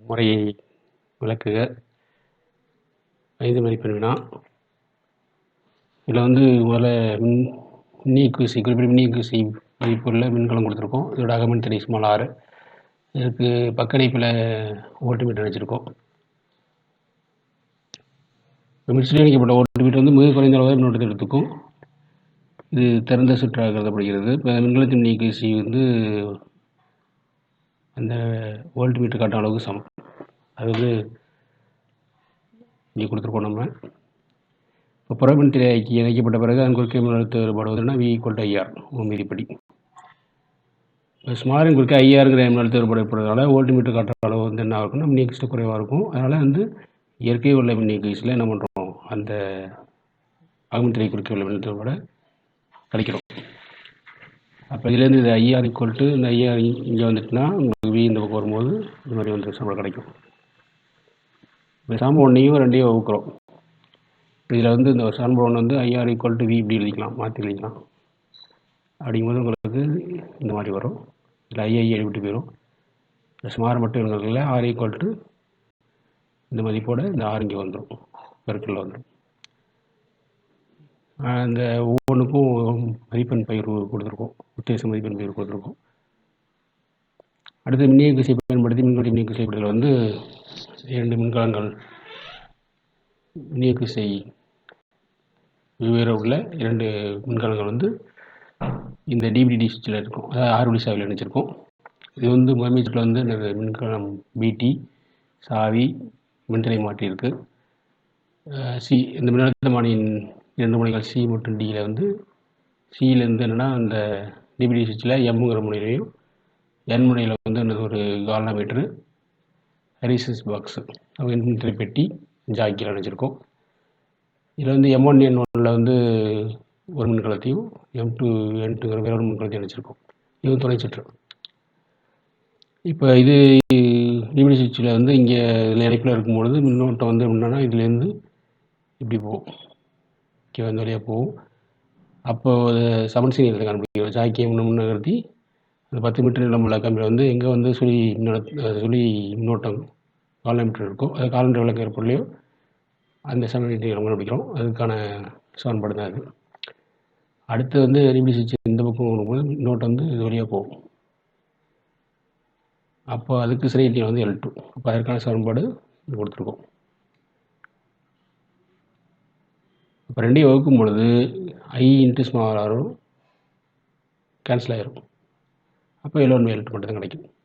முறையை விளக்குக. ஐந்து மதிப்பெண் வினா. இதில் வந்து முதல்ல மின் மின்னியக்கு குறிப்பிட்ட மின்னிக்குசி மதிப்புள்ள மின்கலம் கொடுத்துருக்கோம். இதோட அகமின் திணை சுமால் ஆறு. இதுக்கு பக்கணிப்பில் ஓட்டுமீட்டர் வச்சுருக்கோம் இப்போ மின்சுற்றி இணைக்கப்பட்ட ஓட்டுமீட்டர் வந்து மிக குறைந்த அளவு மின்னோட்டத்தை எடுத்துக்கும். இது திறந்த சுற்றாக கருதப்படுகிறது. இப்போ மின்கலத்தின் மின்னியக்கு வந்து அந்த வோல்ட் மீட்டர் காட்டும் அளவுக்கு சமம். அது வந்து இங்கே கொடுத்துருக்கோம் நம்ம. இப்போ புறமின் இணைக்கப்பட்ட பிறகு அதன் குறுக்கே மின்னழுத்த வேறுபாடு வி ஈக்குவல் டு ஐஆர் மீதிப்படி இப்போ ஸ்மாரின் குறுக்கே ஐஆருங்கிற மின்னழுத்த வேறுபாடு ஏற்படுறதுனால வோல்ட் மீட்டர் காட்டுற அளவு வந்து என்ன இருக்கும்னா மின்னியக்ஸ்ட்டு குறைவாக இருக்கும். அதனால் வந்து இயற்கை உள்ள மின்னியக்ஸில் என்ன பண்ணுறோம் அந்த அகமின் திரை குறுக்கே உள்ள மின்னழுத்த வேறுபாடை கழிக்கிறோம். அப்போ இதுலேருந்து இது ஐஆர் ஈக்குவல் டு இந்த ஐஆர் இங்கே வந்துட்டுனா உங்களுக்கு வி இந்த பக்கம் வரும்போது இந்த மாதிரி வந்து சம்பளம் கிடைக்கும். இப்போ சாம்பு ஒன்றையும் ரெண்டையும் வகுக்கிறோம். இதில் வந்து இந்த சாம்பு ஒன்று வந்து ஐஆர் ஈக்குவல் டு வி இப்படி எழுதிக்கலாம் மாற்றி எழுதிக்கலாம். அப்படிங்கும்போது உங்களுக்கு இந்த மாதிரி வரும். இதில் ஐஐ எழுதிட்டு போயிடும் ப்ளஸ் மாறு மட்டும் இருக்கிறதுல ஆர் ஈக்குவல் டு இந்த மதிப்போட இந்த ஆறு இங்கே வந்துடும் பெருக்கல்ல வந்துடும் அந்த ஒவ்வொன்றுக்கும் மதிப்பெண் பயிர் கொடுத்துருக்கோம். உத்தேச மதிப்பெண் பயிர் கொடுத்துருக்கோம். அடுத்து மின்னியக்கு விசை பயன்படுத்தி மின்வெளி மின்னியக்கு செய்யப்படுதல் வந்து இரண்டு மின்கலங்கள். மின்னியக்கு விசை வெவ்வேறு உள்ள இரண்டு மின்கலங்கள் வந்து இந்த டிபிடி சுவிட்சில் இருக்கும். அதாவது ஆறுவடி சாவியில் இணைச்சிருக்கோம். இது வந்து முதன்மை சுற்றில் வந்து மின்கலம் பிடி சாவி மின்தடை மாற்றி இருக்குது சி இந்த மின்னழுத்தமானியின் இரண்டு முனைகள் சி மற்றும் டியில் வந்து சியிலேருந்து என்னென்னா அந்த டிபிடி சுவிட்சில் எம்முங்கிற முனையிலையும் என் முனையில் வந்து என்னது ஒரு கால்னாமீட்ரு ஹரிசஸ் பாக்ஸு மின்தடை பெட்டி ஜாக்கியில் அணைச்சிருக்கோம். இதில் வந்து எம் ஒன் என் ஒன்னில் வந்து ஒரு மின்கலத்தையும் எம் டூ என் டூங்கிற வேற ஒரு மின்கலத்தையும் அணைச்சிருக்கோம். இது துணை சுற்று இப்போ இது டிபிடி சுவிட்சில் வந்து இங்கே இதில் இணைப்பில் இருக்கும்பொழுது மின்னோட்டம் வந்து என்னென்னா இதுலேருந்து இப்படி போகும். இங்கே வந்து வழியாக போகும். அப்போது சமன்சி நீளத்தை கண்டுபிடிக்கிறோம் ஜாக்கியை முன்ன முன்ன நகர்த்தி அந்த பத்து மீட்டர் நீளம் உள்ள கம்பியில் வந்து எங்கே வந்து சுழி மின்னோட்ட சுழி மின்னோட்டம் காலமீட்டர் இருக்கோ அது காலண்டர் விளக்கு ஏற்படலையோ அந்த சமநிலை நீளம் கண்டுபிடிக்கிறோம். அதுக்கான சமன்பாடு தான் அது. அடுத்து வந்து டிபிடி சுவிட்ச் இந்த பக்கம் வரும்போது மின்னோட்டம் வந்து இது வழியாக போகும். அப்போ அதுக்கு சிறை வந்து எல் டூ அப்போ அதற்கான சமன்பாடு கொடுத்துருக்கோம். இப்போ ரெண்டையும் வகுக்கும் பொழுது ஐ இன்ட்டு ஸ்மால் ஆரும் கேன்சல் ஆகிரும் அப்போ எல் ஒன் மட்டும் தான் கிடைக்கும்.